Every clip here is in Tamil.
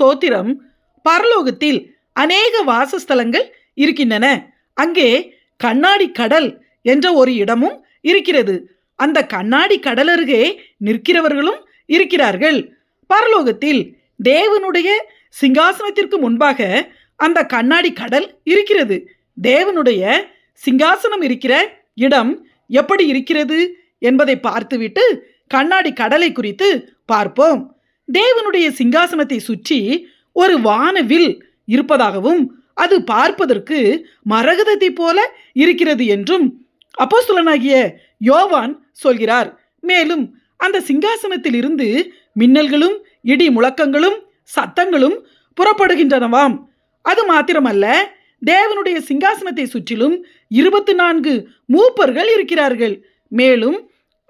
ஸ்தோத்திரம். பரலோகத்தில் அநேக வாசஸ்தலங்கள் இருக்கின்றன. அங்கே கண்ணாடி கடல் என்ற ஒரு இடமும் இருக்கிறது. அந்த கண்ணாடி கடல் அருகே நிற்கிறவர்களும் இருக்கிறார்கள். பரலோகத்தில் தேவனுடைய சிங்காசனத்திற்கு முன்பாக அந்த கண்ணாடி கடல் இருக்கிறது. தேவனுடைய சிங்காசனம் இருக்கிற இடம் எப்படி இருக்கிறது என்பதை பார்த்துவிட்டு கண்ணாடி கடலை குறித்து பார்ப்போம். தேவனுடைய சிங்காசனத்தை சுற்றி ஒரு வானவில் இருப்பதாகவும் அது பார்ப்பதற்கு மரகதத்தை போல இருக்கிறது என்றும் அப்போஸ்தலனாகிய யோவான் சொல்கிறார். மேலும் அந்த சிங்காசனத்தில் இருந்து மின்னல்களும் இடி முழக்கங்களும் சத்தங்களும் புறப்படுகின்றனவாம். அது மாத்திரமல்ல தேவனுடைய சிங்காசனத்தை சுற்றிலும் இருபத்தி நான்கு மூப்பர்கள் இருக்கிறார்கள். மேலும்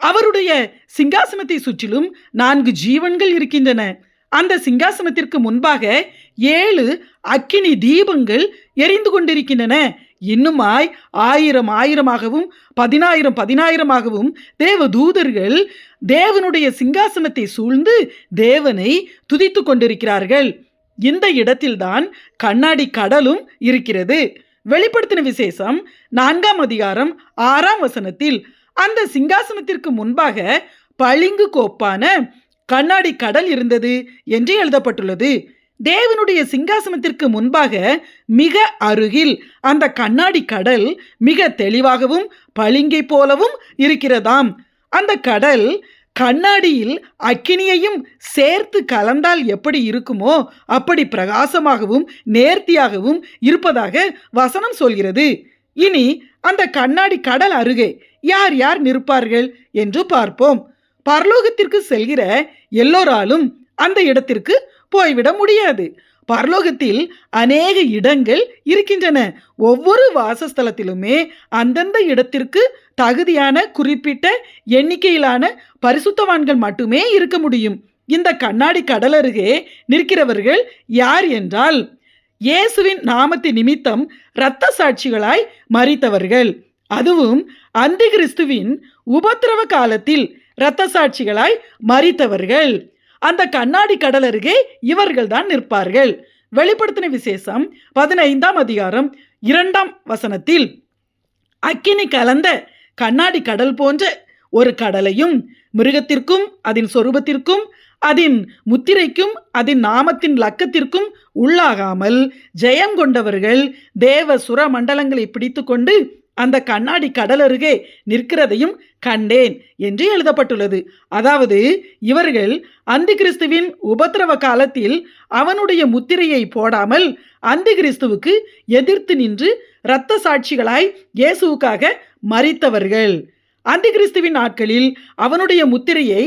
அவருடைய சிங்காசனத்தை சுற்றிலும் நான்கு ஜீவன்கள் இருக்கின்றன. அந்த சிங்காசனத்திற்கு முன்பாக ஏழு அக்கினி தீபங்கள் எரிந்து கொண்டிருக்கின்றன. இன்னுமாய் ஆயிரம் ஆயிரமாகவும் பதினாயிரம் பதினாயிரமாகவும் தேவ தூதர்கள் தேவனுடைய சிங்காசனத்தை சூழ்ந்து தேவனை துதித்து கொண்டிருக்கிறார்கள். இந்த இடத்தில்தான் கண்ணாடி கடலும் இருக்கிறது. வெளிப்படுத்தின விசேஷம் நான்காம் அதிகாரம் ஆறாம் வசனத்தில் அந்த சிங்காசனத்திற்கு முன்பாக பளிங்கு கோப்பான கண்ணாடி கடல் இருந்தது என்று எழுதப்பட்டுள்ளது. தேவனுடைய சிங்காசனத்திற்கு முன்பாக மிக அருகில் அந்த கண்ணாடி கடல் மிக தெளிவாகவும் பளிங்கை போலவும் இருக்கிறதாம். அந்த கடல் கண்ணாடியில் அக்கினியையும் சேர்த்து கலந்தால் எப்படி இருக்குமோ அப்படி பிரகாசமாகவும் நேர்த்தியாகவும் இருப்பதாக வசனம் சொல்கிறது. இனி அந்த கண்ணாடி கடல் அருகே யார் யார் நிற்பார்கள் என்று பார்ப்போம். பரலோகத்திற்கு செல்கிற எல்லோராலும் அந்த இடத்திற்கு போய்விட முடியாது. பரலோகத்தில் அநேக இடங்கள் இருக்கின்றன. ஒவ்வொரு வாசஸ்தலத்திலுமே அந்தந்த இடத்திற்கு தகுதியான குறிப்பிட்ட எண்ணிக்கையிலான பரிசுத்தவான்கள் மட்டுமே இருக்க முடியும். இந்த கண்ணாடி கடல் அருகே நிற்கிறவர்கள் யார் என்றால் இயேசுவின் நாமத்தின் நிமித்தம் இரத்த சாட்சிகளாய் மறித்தவர்கள் அதுவும் அந்தி கிறிஸ்துவின் உபத்திரவ காலத்தில் இரத்த சாட்சிகளாய் மறித்தவர்கள் அந்த கண்ணாடி கடல் அருகே இவர்கள் தான் நிற்பார்கள். வெளிப்படுத்தின விசேஷம் பதினைந்தாம் அதிகாரம் இரண்டாம் வசனத்தில். அக்கினி கலந்த கண்ணாடி கடல் போன்ற ஒரு கடலையும் மிருகத்திற்கும் அதன் சொரூபத்திற்கும் அதன் முத்திரைக்கும் அதன் நாமத்தின் லக்கத்திற்கும் உள்ளாகாமல் ஜெயம் கொண்டவர்கள் தேவ சுர மண்டலங்களை பிடித்துக்கொண்டு அந்த கண்ணாடி கடல் அருகே நிற்கிறதையும் கண்டேன் என்று எழுதப்பட்டுள்ளது. அதாவது இவர்கள் அந்தி கிறிஸ்துவின் உபத்திரவ காலத்தில் அவனுடைய முத்திரையை போடாமல் அந்தி கிறிஸ்துவுக்கு எதிர்த்து நின்று இரத்த சாட்சிகளாய் இயேசுவுக்காக மறித்தவர்கள் அந்தி கிறிஸ்துவின் நாட்களில் அவனுடைய முத்திரையை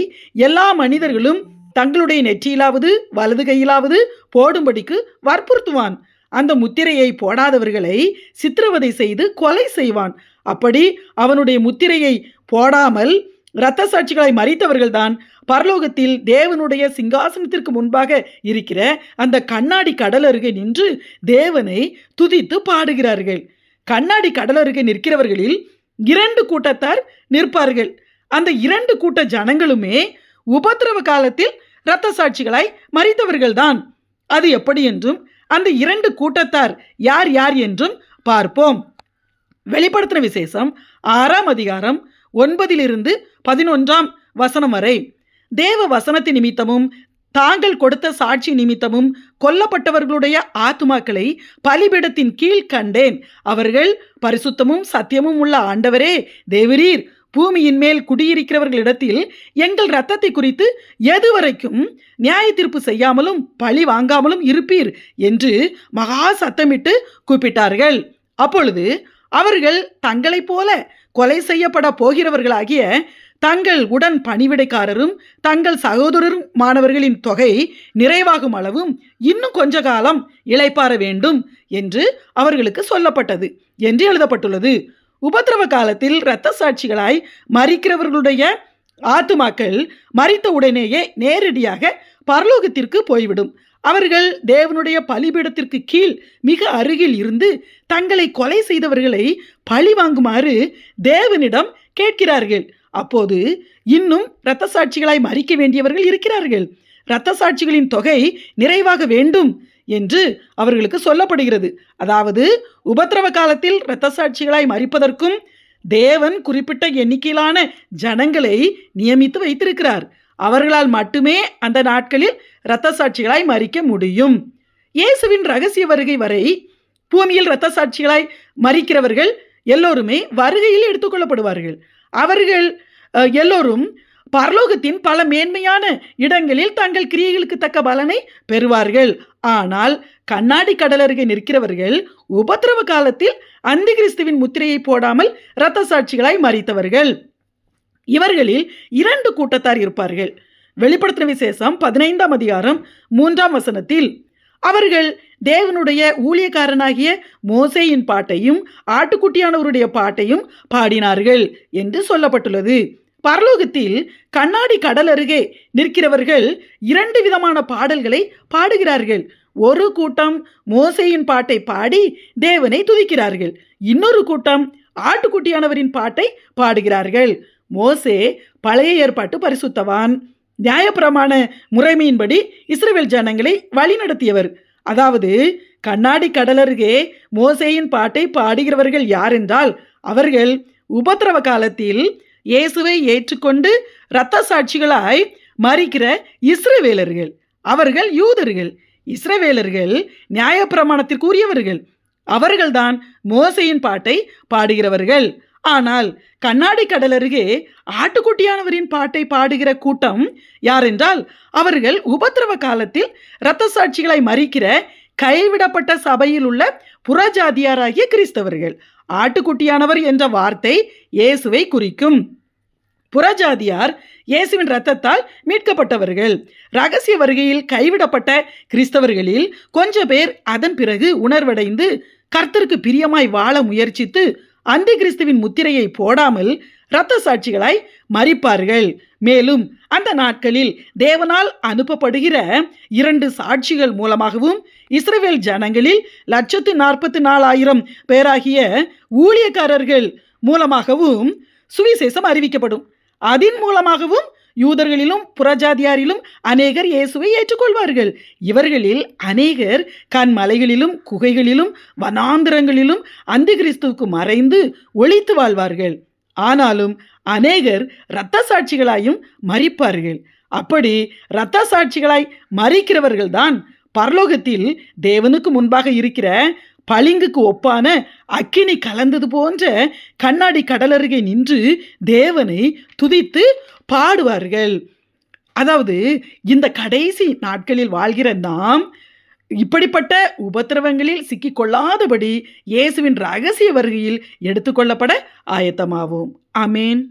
எல்லா மனிதர்களும் தங்களுடைய நெற்றியிலாவது வலது கையிலாவது போடும்படிக்கு வற்புறுத்துவான். அந்த முத்திரையை போடாதவர்களை சித்திரவதை செய்து கொலை செய்வான். அப்படி அவனுடைய முத்திரையை போடாமல் இரத்த சாட்சிகளை மறித்தவர்கள்தான் பரலோகத்தில் தேவனுடைய சிங்காசனத்திற்கு முன்பாக இருக்கிற அந்த கண்ணாடி கடல் அருகே நின்று தேவனை துதித்து பாடுகிறார்கள். கண்ணாடி கடல் அருகே நிற்கிறவர்களில் இரண்டு கூட்டத்தார் நிற்பார்கள். அந்த இரண்டு கூட்ட ஜனங்களுமே உபத்திரவ காலத்தில் இரத்த சாட்சிகளாய் மறித்தவர்கள்தான் அது எப்படி என்றும் அந்த இரண்டு கூட்டத்தார் யார் யார் என்றும் பார்ப்போம். வெளிப்படுத்தின விசேஷம் ஆறாம் அதிகாரம் ஒன்பதிலிருந்து பதினொன்றாம் வசனம் வரை. தேவ வசனத்து நிமித்தமும் தாங்கள் கொடுத்த சாட்சி நிமித்தமும் கொல்லப்பட்டவர்களுடைய ஆத்மாக்களை பலிபீடத்தின் கீழ் கண்டேன். அவர்கள் பரிசுத்தமும் சத்தியமும் உள்ள ஆண்டவரே தேவரீர் பூமியின் மேல் குடியிருக்கிறவர்களிடத்தில் எங்கள் இரத்தத்தை குறித்து எதுவரைக்கும் நியாய தீர்ப்பு செய்யாமலும் பழி வாங்காமலும் இருப்பீர் என்று மகா சத்தமிட்டு கூப்பிட்டார்கள். அப்பொழுது அவர்கள் தங்களைப் போல கொலை செய்யப்பட போகிறவர்களாகிய தங்கள் உடன் பணிவிடைக்காரரும் தங்கள் சகோதரரும் மாணவர்களின் தொகை நிறைவாகும் அளவும் இன்னும் கொஞ்ச காலம் இளைப்பாற வேண்டும் என்று அவர்களுக்கு சொல்லப்பட்டது என்று எழுதப்பட்டுள்ளது. உபத்திரவ காலத்தில் இரத்த சாட்சிகளாய் மறிக்கிறவர்களுடைய ஆத்துமாக்கள் மறித்த உடனேயே நேரடியாக பரலோகத்திற்கு போய்விடும். அவர்கள் தேவனுடைய பலிபீடத்திற்கு கீழ் மிக அருகில் இருந்து தங்களை கொலை செய்தவர்களை பழி வாங்குமாறு தேவனிடம் கேட்கிறார்கள். அப்போது இன்னும் இரத்த சாட்சிகளாய் மறிக்க வேண்டியவர்கள் இருக்கிறார்கள். இரத்த சாட்சிகளின் தொகை நிறைவாக வேண்டும். என்று அவர்களுக்கு சொல்லப்படுகிறது. அதாவது உபத்திரவ காலத்தில் இரத்த சாட்சிகளாய் மறிப்பதற்கும் தேவன் குறிப்பிட்ட எண்ணிக்கையிலான ஜனங்களை நியமித்து வைத்திருக்கிறார். அவர்களால் மட்டுமே அந்த நாட்களில் இரத்த சாட்சிகளாய் மறிக்க முடியும். இயேசுவின் ரகசிய வருகை வரை பூமியில் இரத்த சாட்சிகளாய் மறிக்கிறவர்கள் எல்லோருமே வருகையில் எடுத்துக்கொள்ளப்படுவார்கள் அவர்கள் எல்லோரும் பரலோகத்தின் பல மேன்மையான இடங்களில் தங்கள் கிரியைகளுக்கு தக்க பலனை பெறுவார்கள். ஆனால் கண்ணாடி கடல் அருகே நிற்கிறவர்கள் உபத்திரவ காலத்தில் அந்தி கிறிஸ்துவின் முத்திரையை போடாமல் இரத்த சாட்சிகளாய் மறித்தவர்கள். இவர்களில் இரண்டு கூட்டத்தார் இருப்பார்கள். வெளிப்படுத்தின விசேஷம் பதினைந்தாம் அதிகாரம் மூன்றாம் வசனத்தில். அவர்கள் தேவனுடைய ஊழியக்காரனாகிய மோசேயின் பாட்டையும் ஆட்டுக்குட்டியானவருடைய பாட்டையும் பாடினார்கள் என்று சொல்லப்பட்டுள்ளது. பரலோகத்தில் கண்ணாடி கடல் அருகே நிற்கிறவர்கள் இரண்டு விதமான பாடல்களை பாடுகிறார்கள். ஒரு கூட்டம் மோசையின் பாட்டை பாடி தேவனை துதிக்கிறார்கள். இன்னொரு கூட்டம் ஆட்டுக்குட்டியானவரின் பாட்டை பாடுகிறார்கள். மோசே பழைய ஏற்பாட்டு பரிசுத்தவான். நியாயப்பிரமாண முறைமையின்படி இஸ்ரேல் ஜனங்களை வழிநடத்தியவர். அதாவது கண்ணாடி கடலருகே மோசையின் பாட்டை பாடுகிறவர்கள் யார் என்றால் அவர்கள் உபத்திரவ காலத்தில் இயேசுவை ஏற்றுக்கொண்டு இரத்த சாட்சிகளாய் மறிக்கிற இஸ்ரவேலர்கள். அவர்கள் யூதர்கள். இஸ்ரவேலர்கள் நியாயப்பிரமாணத்திற்குரியவர்கள். அவர்கள்தான் மோசையின் பாட்டை பாடுகிறவர்கள். ஆனால் கண்ணாடி கடல் அருகே ஆட்டுக்குட்டியானவரின் பாட்டை பாடுகிற கூட்டம் யாரென்றால் அவர்கள் உபத்திரவ காலத்தில் இரத்த சாட்சிகளை மறிக்கிற கைவிடப்பட்ட சபையில் உள்ள புறஜாதியாராகிய கிறிஸ்தவர்கள். ஆட்டுக்குட்டியானவர் என்ற வார்த்தை இயேசுவை குறிக்கும். புறஜாதியார் இயேசுவின் ரத்தத்தால் மீட்கப்பட்டவர்கள். ரகசிய வருகையில் கைவிடப்பட்ட கிறிஸ்தவர்களில் கொஞ்ச பேர் அதன் பிறகு உணர்வடைந்து கர்த்தருக்கு பிரியமாய் வாழ முயற்சித்து அந்தி கிறிஸ்துவின் முத்திரையை போடாமல் இரத்த சாட்சிகளாய் மறிப்பார்கள். மேலும் அந்த நாட்களில் தேவனால் அனுப்பப்படுகிற இரண்டு சாட்சிகள் மூலமாகவும் இஸ்ரேல் ஜனங்களில் லட்சத்து நாற்பத்தி நாலாயிரம் பேராகிய ஊழியக்காரர்கள் மூலமாகவும் சுவிசேஷம் அறிவிக்கப்படும். அதன் மூலமாகவும் யூதர்களிலும் புறஜாதியாரிலும் அநேகர் இயேசுவை ஏற்றுக்கொள்வார்கள். இவர்களில் அநேகர் கண்மலைகளிலும் குகைகளிலும் வனாந்திரங்களிலும் அந்தி கிறிஸ்துவுக்கு மறைந்து ஒழித்து வாழ்வார்கள். ஆனாலும் அநேகர் இரத்த சாட்சிகளாயும் மறிப்பார்கள். அப்படி இரத்த சாட்சிகளாய் மறிக்கிறவர்கள்தான் பரலோகத்தில் தேவனுக்கு முன்பாக இருக்கிற பளிங்குக்கு ஒப்பான அக்கினி கலந்தது போன்ற கண்ணாடி கடலருகே நின்று தேவனை துதித்து பாடுவார்கள். அதாவது இந்த கடைசி நாட்களில் வாழ்கிற நாம் இப்படிப்பட்ட உபத்திரவங்களில் சிக்கிக்கொள்ளாதபடி இயேசுவின் ரகசிய வருகையில் எடுத்துக்கொள்ளப்பட ஆயத்தமாவோம். அமேன்